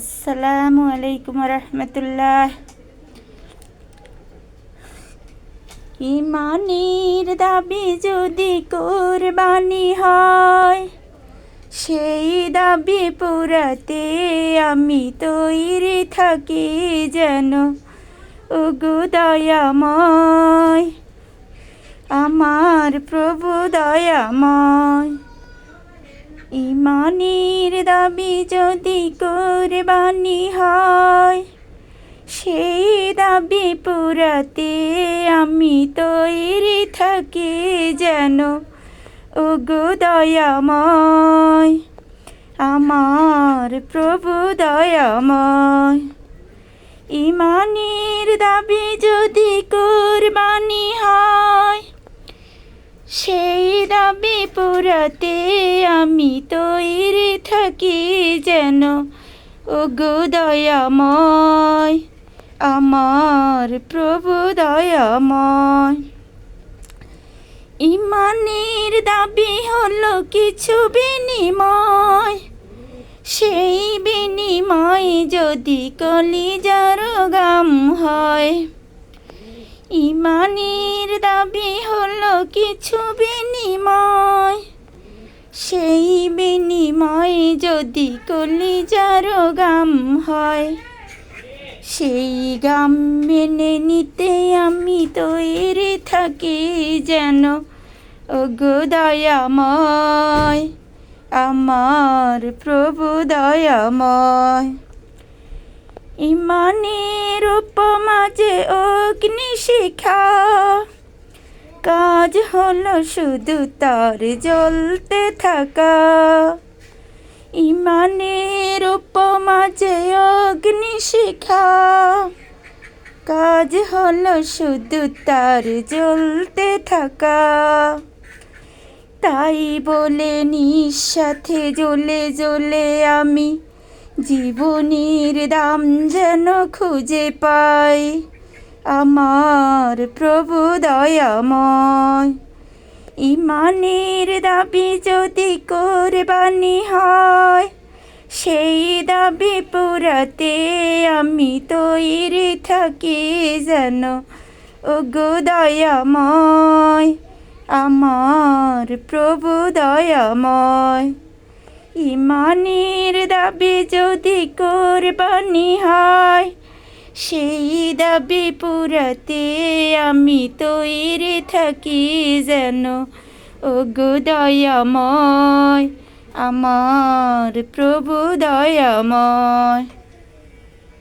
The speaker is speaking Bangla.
আসসালামু আলাইকুম রহমতুল্লাহ। ইমানের দাবি যদি কোরবানি হয়, সেই দাবি পুরাতে আমি তৈরি থাকি যেন ওগো দয়াময়, আমার প্রভু দয়াময়। ইমানের দাবি যদি কোরবানি হয়, সেই দাবি পুরাতে আমি তৈরি থাকি যেন ওগো দয়াময়, আমার প্রভু দয়াময়। ইমানের দাবি যদি কোরবানি আমি তৈরি থাকি যেন। ওগো দয়াময়, আমার প্রভু দয়াময়। ইমানের দাবি হলো কিছু বিনিময়, সেই বিনিময় যদি কলিজার গাম হয়। ইমানের দাবি হলো কিছু বিনিময় সেই বিনিময় যদি কলিজার গাম হয়, সেই গাম মেনে নিতে আমি তৈরি থাকি যেন। ওগো দয়াময়, আমার প্রভু দয়াময়। ইমানের উপমাজে অগ্নি শিখা, কাজ হলো শুধু তার জ্বলতে থাকা। ইমানের উপমাজে অগ্নি শিখা, কাজ হলো শুধু তার জ্বলতে থাকা। তাই বলে নিঃসাথে জ্বলে জ্বলে আমি জীবনের দাম যেন খুঁজে পাই, আমার প্রভু দয়াময়। ইমানের দাবি যদি কোরবানি হয়, সেই দাবি পুরাতে আমি তৈরি থাকি যেন ওগো দয়াময়, আমার প্রভু দয়াময়। ইমানের দাবি যদি কোরবানি হয় সেই দাবি পুরাতে আমি তৈরি থাকি যেন। ওগো দয়াময় আমার প্রভু দয়াময়।